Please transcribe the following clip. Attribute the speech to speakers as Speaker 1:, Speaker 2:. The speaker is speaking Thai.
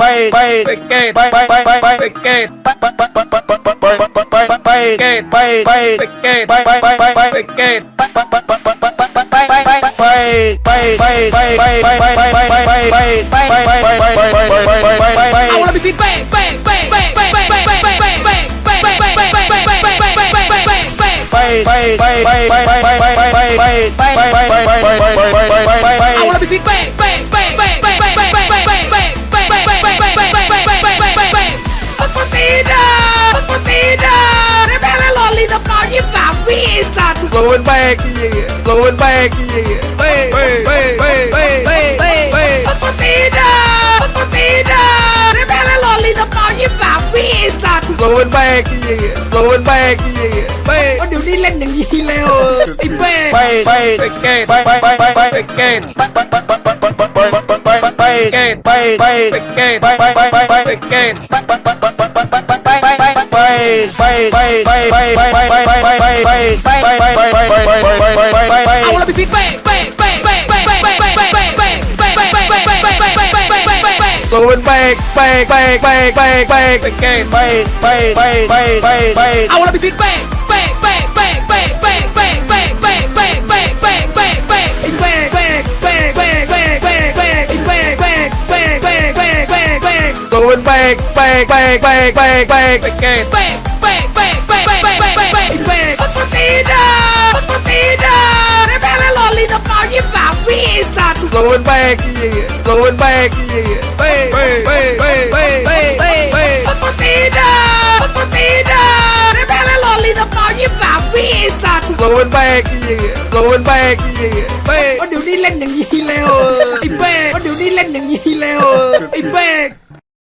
Speaker 1: I wanna be bang, bang, bang, bang, bang, bang, bang, bang, bang, bang. I wanna be bang, bang. น
Speaker 2: แบกโลนแบกเฮ้ยเฮ้ยเฮ้ยเฮ้ยเฮ้ยเฮ้ยเฮ้ยเฮ้ย
Speaker 1: ปกติเด้อปกติเด้อได้แม่แล้วรอลีนกอยี่สามวิไอ้สัตว์
Speaker 2: โลนแบกโลนแบกเฮ้ย
Speaker 1: ว่าเดี๋ยวนี้เล่นอย่างนี้แล้วไอ้เป้
Speaker 3: ไปไป
Speaker 2: ไปเกต
Speaker 3: ไปไปไปไปไป
Speaker 2: ไปเกต
Speaker 3: ไปไปไปไปไปไปไปไปไปไปไป
Speaker 2: ไปเกต
Speaker 3: ไปไปไปไปไป
Speaker 2: ไปเกต
Speaker 3: ไปไปไปไปไปไปไป
Speaker 1: เอาละพี่ฟิกเป้เป้เป้เป้เป้เป้เป้เป้เป้เป้เป้เป้เป้เป้เป้เป้เป้เป้เป้
Speaker 2: โลนแบกแบกแบกแบกแบกแบกไปเกต
Speaker 3: ไปไปไปไปไปไป
Speaker 1: เอาละพี่ฟิกเป้เป้เป้
Speaker 2: นแบกแบกแบกแบกแบกแบกไปเกต
Speaker 1: เป้เป้เป้เป้เป้เป้เป้เป้ไอ้เป้ปกติเด้อปกติเด้อได้แม่แล้วรอลีนกอยี่สามวิไอ้สัตว์
Speaker 2: โลนแบกโลนแบกเฮ้ยเฮ้ยเฮ้ยเฮ้ยเฮ้ยเฮ้ยเฮ้ยเฮ้ย
Speaker 1: ปกติเด้อปกติเด้อได้แม่แล้วรอลีนกอยี่สามวิไอ้สัตว์
Speaker 2: โลนแบกโลนแบกเฮ้ย
Speaker 1: ว่าเดี๋ยวนี้เล่นอย่างนี้แล้วไอ้เป้ว่าเดี๋ยวนี้เล่นอย่างนี้แล้วไอ้เป้